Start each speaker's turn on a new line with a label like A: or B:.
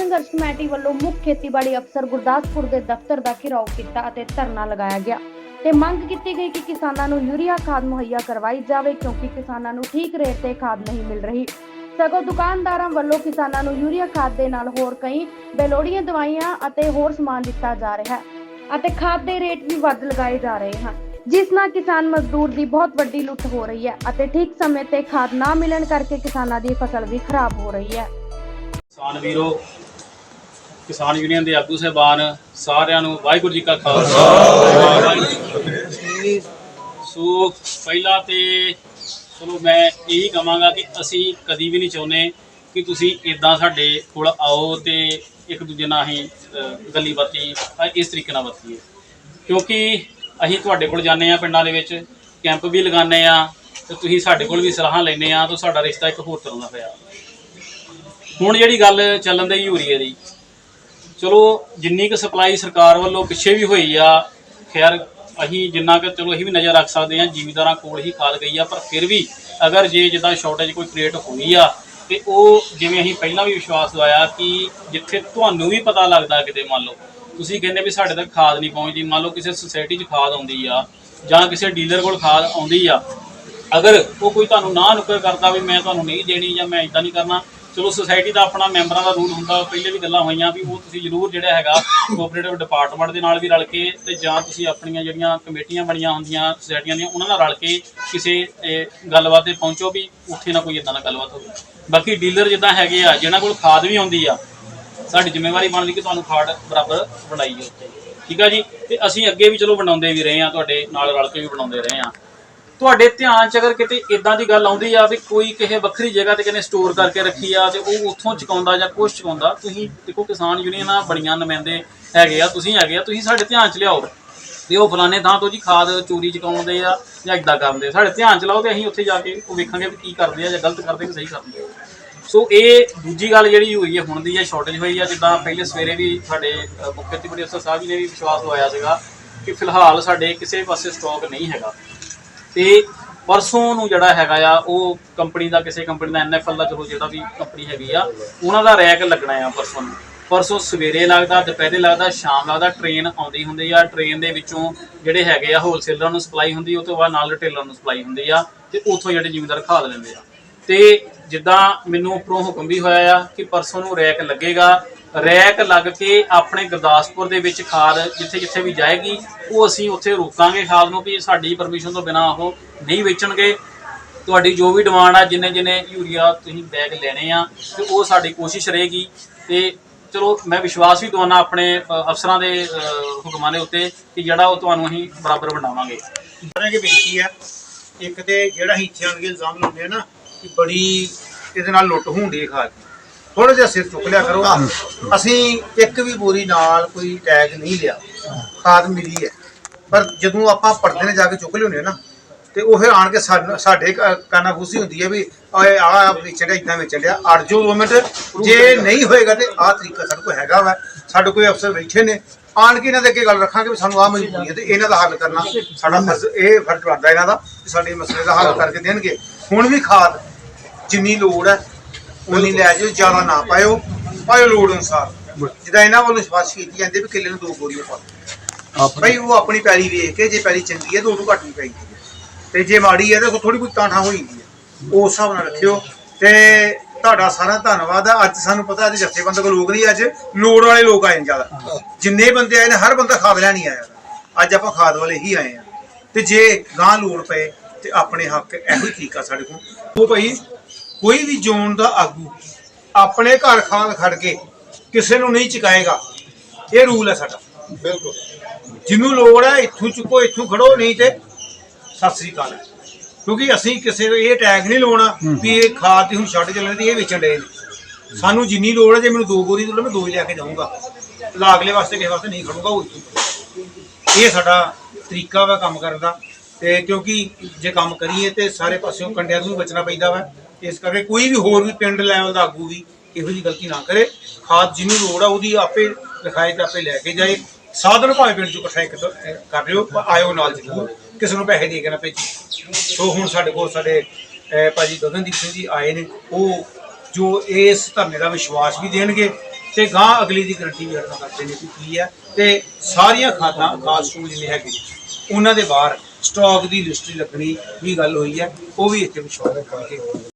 A: ਸੰਘਰਸ਼ ਕਮੇਟੀ ਵੱਲੋਂ ਮੁੱਖ ਖੇਤੀਬਾੜੀ ਅਫਸਰ ਗੁਰਦਾਸਪੁਰ ਦੇ ਦਫ਼ਤਰ ਦਾ ਘਿਰਾਓ ਕੀਤਾ ਅਤੇ ਧਰਨਾ ਲਗਾਇਆ ਗਿਆ। ਤੇ ਮੰਗ ਕੀਤੀ ਗਈ ਕਿ ਕਿਸਾਨਾਂ ਨੂੰ ਯੂਰੀਆ ਖਾਦ ਮੁਹੱਈਆ ਕਰਵਾਈ ਜਾਵੇ ਕਿਉਂਕਿ ਕਿਸਾਨਾਂ ਨੂੰ ਠੀਕ ਰੇਟ ਤੇ ਖਾਦ ਨਹੀਂ ਮਿਲ ਰਹੀ। ਸਗੋਂ ਦੁਕਾਨਦਾਰਾਂ ਵੱਲੋਂ ਕਿਸਾਨਾਂ ਨੂੰ ਯੂਰੀਆ ਖਾਦ ਦੇ ਨਾਲ ਹੋਰ ਕਈ ਬੇਲੋੜੀਆਂ ਦਵਾਈਆਂ ਅਤੇ ਹੋਰ ਸਮਾਨ ਦਿੱਤਾ ਜਾ ਰਿਹਾ ਹੈ ਅਤੇ ਖਾਦ ਦੇ ਰੇਟ ਵੀ ਵੱਧ ਲਗਾਏ ਜਾ ਰਹੇ ਹਨ, ਜਿਸ ਨਾਲ ਕਿਸਾਨ ਮਜ਼ਦੂਰ ਦੀ ਬਹੁਤ ਵੱਡੀ ਲੁੱਟ ਹੋ ਰਹੀ ਹੈ ਅਤੇ ਠੀਕ ਸਮੇਂ ਤੇ ਖਾਦ ਨਾ ਮਿਲਣ ਕਰਕੇ ਕਿਸਾਨਾਂ ਦੀ ਫਸਲ ਵੀ ਖਰਾਬ ਹੋ ਰਹੀ ਹੈ।
B: ਕਿਸਾਨ ਵੀਰੋ ਕਿਸਾਨ ਯੂਨੀਅਨ ਦੇ ਆਗੂ ਸਹਿਬਾਨ ਸਾਰਿਆਂ ਨੂੰ ਵਾਹਿਗੁਰੂ ਜੀ ਕਾ ਖਾਲਸਾ। ਵਾਹਿਗੁਰੂ ਜੀ ਕੀ ਫਤਿਹ। ਸੋ ਪਹਿਲਾਂ ਤੇ ਚਲੋ ਮੈਂ ਇਹੀ ਕਹਾਂਗਾ ਕਿ ਅਸੀਂ ਕਦੀ ਵੀ ਨਹੀਂ ਚਾਹੁੰਦੇ ਕਿ ਤੁਸੀਂ ਇਦਾਂ ਸਾਡੇ ਕੋਲ ਆਓ ਤੇ ਇੱਕ ਦੂਜੇ ਨਾਲ ਅ, ਗੱਲੀ ਬਾਤੀ ਇਸ ਤਰੀਕੇ ਨਾਲ ਵਰਤੀਏ ਕਿਉਂਕਿ ਅਸੀਂ ਤੁਹਾਡੇ ਕੋਲ ਜਾਂਦੇ ਆ ਪਿੰਡਾਂ ਦੇ ਵਿੱਚ ਕੈਂਪ ਵੀ ਲਗਾਉਂਦੇ ਆ ਤੇ ਤੁਸੀਂ ਸਾਡੇ ਕੋਲ ਵੀ ਸਲਾਹਾਂ ਲੈਂਦੇ ਆ ਤਾਂ ਸਾਡਾ ਰਿਸ਼ਤਾ ਇੱਕ ਹੋਰ ਤਰ੍ਹਾਂ ਦਾ ਹੋਇਆ। ਹੁਣ ਜਿਹੜੀ ਗੱਲ ਚੱਲਣ ਦੀ ਯੂਰੀਏ ਦੀ ਚਲੋ, ਜਿੰਨੀ ਕੁ ਸਪਲਾਈ ਸਰਕਾਰ ਵੱਲੋਂ ਪਿੱਛੇ ਵੀ ਹੋਈ ਆ, ਖੈਰ, ਅਸੀਂ ਜਿੰਨਾ ਕੁ, ਚਲੋ, ਅਸੀਂ ਵੀ ਨਜ਼ਰ ਰੱਖ ਸਕਦੇ ਹਾਂ, ਜ਼ਿਮੀਦਾਰਾਂ ਕੋਲ ਹੀ ਖਾਦ ਗਈ ਆ, ਪਰ ਫਿਰ ਵੀ ਅਗਰ ਜੇ ਜਿੱਦਾਂ ਸ਼ਾਰਟੇਜ ਕੋਈ ਕ੍ਰੀਏਟ ਹੋਈ ਆ, ਤੇ ਉਹ ਜਿਵੇਂ ਅਸੀਂ ਪਹਿਲਾਂ ਵੀ ਵਿਸ਼ਵਾਸ ਦਵਾਇਆ ਕਿ ਜਿੱਥੇ ਤੁਹਾਨੂੰ ਵੀ ਪਤਾ ਲੱਗਦਾ ਕਿਤੇ, ਮੰਨ ਲਓ, ਤੁਸੀਂ ਕਹਿੰਦੇ ਵੀ ਸਾਡੇ ਤੱਕ ਖਾਦ ਨਹੀਂ ਪਹੁੰਚਦੀ, ਮੰਨ ਲਓ ਕਿਸੇ ਸੁਸਾਇਟੀ 'ਚ ਖਾਦ ਆਉਂਦੀ ਆ, ਜਾਂ ਕਿਸੇ ਡੀਲਰ ਕੋਲ ਖਾਦ ਆਉਂਦੀ ਆ, ਅਗਰ ਉਹ ਕੋਈ ਤੁਹਾਨੂੰ ਨਾ ਨੁਕਰ ਕਰਦਾ ਵੀ ਮੈਂ ਤੁਹਾਨੂੰ ਨਹੀਂ ਦੇਣੀ ਜਾਂ ਮੈਂ ਇਦਾਂ ਨਹੀਂ ਕਰਨਾ ਚਲੋ ਸੁਸਾਇਟੀ ਦਾ ਆਪਣਾ ਮੈਂਬਰਾਂ ਦਾ ਰੂਲ ਹੁੰਦਾ, ਪਹਿਲੇ ਵੀ ਗੱਲਾਂ ਹੋਈਆਂ ਵੀ ਉਹ ਤੁਸੀਂ ਜ਼ਰੂਰ ਜਿਹੜਾ ਹੈਗਾ ਕੋਆਪਰੇਟਿਵ ਡਿਪਾਰਟਮੈਂਟ ਦੇ ਨਾਲ ਵੀ ਰਲ ਕੇ ਤੇ ਜਾਂ ਤੁਸੀਂ ਆਪਣੀਆਂ ਜਿਹੜੀਆਂ ਕਮੇਟੀਆਂ ਬਣੀਆਂ ਹੁੰਦੀਆਂ ਸੁਸਾਇਟੀਆਂ ਦੀਆਂ, ਉਹਨਾਂ ਨਾਲ ਰਲ ਕੇ ਕਿਸੇ ਗੱਲਬਾਤ ਤੇ ਪਹੁੰਚੋ ਵੀ ਉੱਥੇ ਨਾ ਕੋਈ ਇਦਾਂ ਦਾ ਗੱਲਬਾਤ ਹੋਵੇ। ਬਾਕੀ ਡੀਲਰ ਜਿੱਦਾਂ ਹੈਗੇ ਆ, ਜਿਹਨਾਂ ਕੋਲ ਖਾਦ ਵੀ ਆਉਂਦੀ ਆ, ਸਾਡੀ ਜ਼ਿੰਮੇਵਾਰੀ ਬਣਦੀ ਕਿ ਤੁਹਾਨੂੰ ਖਾਦ ਬਰਾਬਰ ਬਣਾਈਏ ਉੱਤੇ ਠੀਕ ਆ ਜੀ? ਤੇ ਅਸੀਂ ਅੱਗੇ ਵੀ ਚਲੋ ਬਣਾਉਂਦੇ ਵੀ ਰਹੇ ਆ, ਤੁਹਾਡੇ ਨਾਲ ਰਲ ਕੇ ਵੀ ਬਣਾਉਂਦੇ ਰਹੇ ਆ। ਤੁਹਾਡੇ ਧਿਆਨ ਚ ਅਗਰ ਕਿਤੇ ਇਦਾਂ ਦੀ ਗੱਲ ਆਉਂਦੀ ਆ ਵੀ ਕੋਈ ਕਿਸੇ ਵੱਖਰੀ ਜਗ੍ਹਾ ਤੇ ਕਿਨੇ ਸਟੋਰ ਕਰਕੇ ਰੱਖੀ ਆ ਤੇ ਉਹ ਉੱਥੋਂ ਚੁਕਾਉਂਦਾ ਜਾਂ ਕੁਛ ਚੁਕਾਉਂਦਾ, ਤੁਸੀਂ ਦੇਖੋ ਕਿਸਾਨ ਯੂਨੀਅਨਾਂ ਬੜੀਆਂ ਨੁਮਾਇੰਦੇ ਹੈਗੇ ਆ, ਤੁਸੀਂ ਹੈਗੇ ਆ, ਤੁਸੀਂ ਸਾਡੇ ਧਿਆਨ ਚ ਲਿਆਓ। ਤੇ ਉਹ ਫਲਾਣੇ ਥਾਂ ਤੋਂ ਜੀ ਖਾਦ ਚੋਰੀ ਚੁਕਾਉਂਦੇ ਆ ਜਾਂ ਇਦਾਂ ਕਰਦੇ ਸਾਡੇ ਧਿਆਨ ਚ ਲਾਓ ਤੇ ਅਸੀਂ ਉੱਥੇ ਜਾ ਕੇ ਉਹ ਵੇਖਾਂਗੇ ਵੀ ਕੀ ਕਰਦੇ ਆ ਜਾਂ ਗਲਤ ਕਰਦੇ ਕਿ ਸਹੀ ਕਰਦੇ ਆ। ਸੋ ਇਹ ਦੂਜੀ ਗੱਲ ਜਿਹੜੀ ਹੋਈ ਹੈ ਹੁਣ ਦੀ ਹੈ ਸ਼ਾਰਟੇਜ ਹੋਈ ਆ, ਜਿੱਦਾਂ ਪਹਿਲੇ ਸਵੇਰੇ ਵੀ ਸਾਡੇ ਮੁੱਖ ਖੇਤੀਬਾੜੀ ਅਫਸਰ ਸਾਹਿਬ ਜੀ ਨੇ ਵੀ ਵਿਸ਼ਵਾਸ ਦਵਾਇਆ ਸੀਗਾ ਕਿ ਫਿਲਹਾਲ ਸਾਡੇ ਕਿਸੇ ਪਾਸੇ ਸਟਾਕ ਨਹੀਂ ਹੈਗਾ। ਤੇ ਪਰਸੋਂ ਨੂੰ ਜਿਹੜਾ ਹੈਗਾ ਆ, ਉਹ ਕੰਪਨੀ ਦਾ ਕਿਸੇ ਕੰਪਨੀ ਦਾ ਐਨਐਫਐਲ ਦਾ ਚਲੋ ਜਿਹੜਾ ਵੀ ਕੰਪਨੀ ਹੈਗੀ ਆ, ਉਹਨਾਂ ਦਾ ਰੈਕ ਲੱਗਣਾ ਆ ਪਰਸੋਂ ਨੂੰ। ਪਰਸੋਂ ਸਵੇਰੇ ਲੱਗਦਾ, ਦੁਪਹਿਰੇ ਲੱਗਦਾ, ਸ਼ਾਮ ਲੱਗਦਾ ਟ੍ਰੇਨ ਆਉਂਦੀ ਹੁੰਦੀ ਆ। ਟ੍ਰੇਨ ਦੇ ਵਿੱਚੋਂ ਜਿਹੜੇ ਹੈਗੇ ਆ ਹੋਲਸੇਲਰਾਂ ਨੂੰ ਸਪਲਾਈ ਹੁੰਦੀ, ਉਹ ਤੋਂ ਬਾਅਦ ਨਾਲ ਰਿਟੇਲਰ ਨੂੰ ਸਪਲਾਈ ਹੁੰਦੀ ਆ, ਤੇ ਉੱਥੋਂ ਜਿਹੜੇ ਜ਼ਿਮੀਂਦਾਰ ਖਾਦ ਲੈਂਦੇ ਆ। ਤੇ ਜਿੱਦਾਂ ਮੈਨੂੰ ਉੱਪਰੋਂ ਹੁਕਮ ਵੀ ਹੋਇਆ ਆ ਕਿ ਪਰਸੋਂ ਨੂੰ ਰੈਕ ਲੱਗੇਗਾ। ਰੈਕ ਲੱਗ ਕੇ ਆਪਣੇ ਗੁਰਦਾਸਪੁਰ ਦੇ ਵਿੱਚ ਖਾਦ ਜਿੱਥੇ ਜਿੱਥੇ ਵੀ ਜਾਏਗੀ, ਉਹ ਅਸੀਂ ਉੱਥੇ ਰੋਕਾਂਗੇ ਖਾਦ ਨੂੰ ਵੀ ਸਾਡੀ ਪਰਮਿਸ਼ਨ ਤੋਂ ਬਿਨਾ ਉਹ ਨਹੀਂ ਵੇਚਣਗੇ। ਤੁਹਾਡੀ ਜੋ ਵੀ ਡਿਮਾਂਡ ਆ, ਜਿੰਨੇ ਜਿੰਨੇ ਯੂਰੀਆ ਤੁਸੀਂ ਬੈਗ ਲੈਣੇ ਆ, ਤੇ ਉਹ ਸਾਡੀ ਕੋਸ਼ਿਸ਼ ਰਹੇਗੀ। ਤੇ ਚਲੋ, ਮੈਂ ਵਿਸ਼ਵਾਸ ਵੀ ਦਵਾਨਾ ਆਪਣੇ ਅਫਸਰਾਂ ਦੇ ਹੁਕਮਾਂ ਦੇ ਉੱਤੇ ਕਿ ਜਿਹੜਾ ਉਹ ਤੁਹਾਨੂੰ ਅਸੀਂ ਬਰਾਬਰ ਬਣਾਵਾਂਗੇ।
C: ਸਾਰਿਆਂ ਬੇਨਤੀ ਹੈ ਇੱਕ ਤੇ ਜਿਹੜਾ ਅਸੀਂ ਇੱਥੇ ਇਲਜ਼ਾਮ ਲਾਉਂਦੇ ਆ ਨਾ ਕਿ ਬੜੀ ਇਹਦੇ ਨਾਲ ਲੁੱਟ ਹੁੰਦੀ ਹੈ ਖਾਦ ਦੀ ਥੋੜਾ ਜਿਹਾ ਸਿਰ ਚੁੱਕ ਲਿਆ ਕਰੋ। ਅਸੀਂ ਇੱਕ ਵੀ ਬੋਰੀ ਨਾਲ ਕੋਈ ਟੈਗ ਨਹੀਂ ਲਿਆ। ਖਾਦ ਮਿਲੀ ਹੈ। ਪਰ ਜਦੋਂ ਆਪਾਂ ਪਰਦੇ ਨੇ ਜਾ ਕੇ ਚੁੱਕ ਲਿਆਉਂਦੇ ਆ ਨਾ, ਤੇ ਉਹ ਫਿਰ ਆਣ ਕੇ ਸਾਨੂੰ- ਸਾਡੇ ਕਾਨਾ ਖੁਸ਼ੀ ਹੁੰਦੀ ਹੈ ਵੀ ਓਏ ਆ ਵੇਚਣ ਡਿਆ ਇਦਾਂ ਵੇਚਣ ਡਿਆ। ਅੜ ਜੋ ਦੋ ਜੇ ਨਹੀਂ ਹੋਏਗਾ ਤੇ ਆਹ ਤਰੀਕਾ ਸਾਡੇ ਕੋਲ ਹੈਗਾ ਵਾ। ਸਾਡੇ ਕੋਈ ਅਫਸਰ ਬੈਠੇ ਨੇ। ਆਣ ਕੇ ਇਹਨਾਂ ਦੇ ਅੱਗੇ ਗੱਲ ਰੱਖਾਂਗੇ ਵੀ ਸਾਨੂੰ ਆਹ ਮਜਬੂਰੀ ਹੈ ਤੇ ਇਹਨਾਂ ਦਾ ਹੱਲ ਕਰਨਾ। ਸਾਡਾ ਫਰਜ਼ ਇਹ ਫਰਜ਼ ਬਣਦਾ ਇਹਨਾਂ ਦਾ ਸਾਡੇ ਮਸਲੇ ਦਾ ਹੱਲ ਕਰਕੇ ਦੇਣਗੇ। ਹੁਣ ਵੀ ਖਾਦ ਜਿੰਨੀ ਲੋੜ ਹੈ ਉਨੀ ਲੈ ਜਾਓ ਜ਼ਿਆਦਾ ਨਾ ਪਾਇਓ। ਪਾਇਓ ਲੋੜ ਅਨੁਸਾਰ। ਜਿੱਦਾਂ ਇਹਨਾਂ ਵੱਲੋਂ ਸਿਫਾਰਿਸ਼ ਕੀਤੀ ਜਾਂਦੀ ਵੀ ਕਿੱਲੇ ਨੂੰ ਦੋ ਬੋਰੀਆਂ ਪਾ ਭਾਈ ਉਹ ਆਪਣੀ ਪੈਲੀ ਵੇਖ ਕੇ ਜੇ ਪੈਲੀ ਚੰਗੀ ਹੈ ਤਾਂ ਉਹਨੂੰ ਘੱਟ ਨਹੀਂ ਪੈਂਦੀ ਹੈ। ਤੇ ਜੇ ਮਾੜੀ ਹੈ ਤਾਂ ਥੋੜੀ ਬਹੁਤ ਤਾਂਠਾ ਹੋ ਜਾਂਦੀ ਹੈ। ਉਸ ਹਿਸਾਬ ਨਾਲ ਰੱਖਿਓ। ਤੇ ਤੁਹਾਡਾ ਸਾਰਾ ਧੰਨਵਾਦ ਹੈ ਅੱਜ ਸਾਨੂੰ ਪਤਾ ਅੱਜ ਜਥੇਬੰਦਕ ਲੋਕ ਨਹੀਂ ਅੱਜ ਲੋੜ ਵਾਲੇ ਲੋਕ ਆਏ ਨੇ ਜ਼ਿਆਦਾ। ਜਿੰਨੇ ਬੰਦੇ ਆਏ ਨੇ ਹਰ ਬੰਦਾ ਖਾਦ ਲੈਣ ਨਹੀਂ ਆਇਆ। ਅੱਜ ਆਪਾਂ ਖਾਦ ਵਾਲੇ ਹੀ ਆਏ ਆ। ਤੇ ਜੇ ਗਾਂ ਲੋੜ ਪਏ ਤੇ ਆਪਣੇ ਹੱਕ ਇਹੋ ਹੀ ਤਰੀਕਾ ਸਾਡੇ ਕੋਲ। ਉਹ ਭਾਈ ਕੋਈ ਵੀ ਜ਼ੋਨ ਦਾ ਆਗੂ ਆਪਣੇ ਘਰ ਖਾਦ ਖੜ ਕੇ ਕਿਸੇ ਨੂੰ ਨਹੀਂ ਚੁਕਾਏਗਾ। ਇਹ ਰੂਲ ਹੈ ਸਾਡਾ। ਬਿਲਕੁਲ। ਜਿਹਨੂੰ ਲੋੜ ਹੈ ਇੱਥੋਂ ਚੁੱਕੋ ਇੱਥੋਂ ਖੜੋ ਨਹੀਂ ਤੇ ਸਤਿ ਸ੍ਰੀ ਅਕਾਲ। ਕਿਉਂਕਿ ਅਸੀਂ ਕਿਸੇ ਨੂੰ ਇਹ ਟੈਗ ਨਹੀਂ ਲਾਉਣਾ ਵੀ ਇਹ ਖਾਦ ਦੀ ਹੁਣ ਛੱਡ ਚੱਲਣ ਦੀ ਇਹ ਵੇਚਣ ਨੇ। ਸਾਨੂੰ ਜਿੰਨੀ ਲੋੜ ਹੈ ਜੇ ਮੈਨੂੰ ਦੋ ਬੋਰੀ ਦੀ ਮੈਂ ਦੋ ਹੀ ਲੈ ਕੇ ਜਾਊਂਗਾ। ਲਾਗਲੇ ਵਾਸਤੇ ਕਿਸੇ ਵਾਸਤੇ ਨਹੀਂ ਖੜੂਗਾ ਉਹ ਇੱਥੋਂ। ਇਹ ਸਾਡਾ ਤਰੀਕਾ ਵਾ ਕੰਮ ਕਰਨ ਦਾ। ਤੇ ਕਿਉਂਕਿ ਜੇ ਕੰਮ ਕਰੀਏ ਤੇ ਸਾਰੇ ਪਾਸਿਓਂ ਕੰਡਿਆਂ ਤੋਂ ਵੀ ਬਚਣਾ ਪੈਂਦਾ ਵਾ। ਇਸ ਕਰਕੇ ਕੋਈ ਵੀ ਹੋਰ ਵੀ ਪਿੰਡ ਲੈਵਲ ਦਾ ਆਗੂ ਵੀ ਇਹੋ ਜਿਹੀ ਗਲਤੀ ਨਾ ਕਰੇ। ਖਾਦ ਜਿਹਨੂੰ ਲੋੜ ਆ ਉਹਦੀ ਆਪੇ ਲਿਖਾਏ ਤੇ ਆਪੇ ਲੈ ਕੇ ਜਾਏ। ਸਾਧਨ ਭਾਵੇਂ ਪਿੰਡ ਚੋਂ ਇਕੱਠਾ ਇੱਕ ਕਰ ਲਿਓ ਪਰ ਆਇਓ ਨਾਲ ਜ਼ਰੂਰ। ਕਿਸੇ ਨੂੰ ਪੈਸੇ ਦੇ ਕੇ ਨਾ ਭੇਜੀ। ਸੋ ਹੁਣ ਸਾਡੇ ਕੋਲ ਸਾਡੇ ਅਹ, ਭਾਜੀ ਗਗਨਦੀਪ ਸਿੰਘ ਜੀ ਆਏ ਨੇ। ਉਹ ਜੋ ਇਸ ਧਰਨੇ ਦਾ ਵਿਸ਼ਵਾਸ ਵੀ ਦੇਣਗੇ ਤੇ ਗਾਂ ਅਗਲੀ ਦੀ ਗਰੰਟੀ ਵੀ ਹਟਣਾ ਕਰਦੇ ਨੇ ਕਿ ਕੀ ਹੈ ਤੇ ਸਾਰੀਆਂ ਖਾਦਾਂ ਖਾਦ ਸਟੋਰ ਜਿੰਨੇ ਹੈਗੇ ਉਹਨਾਂ ਦੇ ਬਾਹਰ ਸਟਾਕ ਦੀ ਲਿਸਟ ਲੱਗਣੀ ਵੀ ਗੱਲ ਹੋਈ ਹੈ ਉਹ ਵੀ ਇੱਥੇ ਵਿਸ਼ਵਾਸ ਕਰਕੇ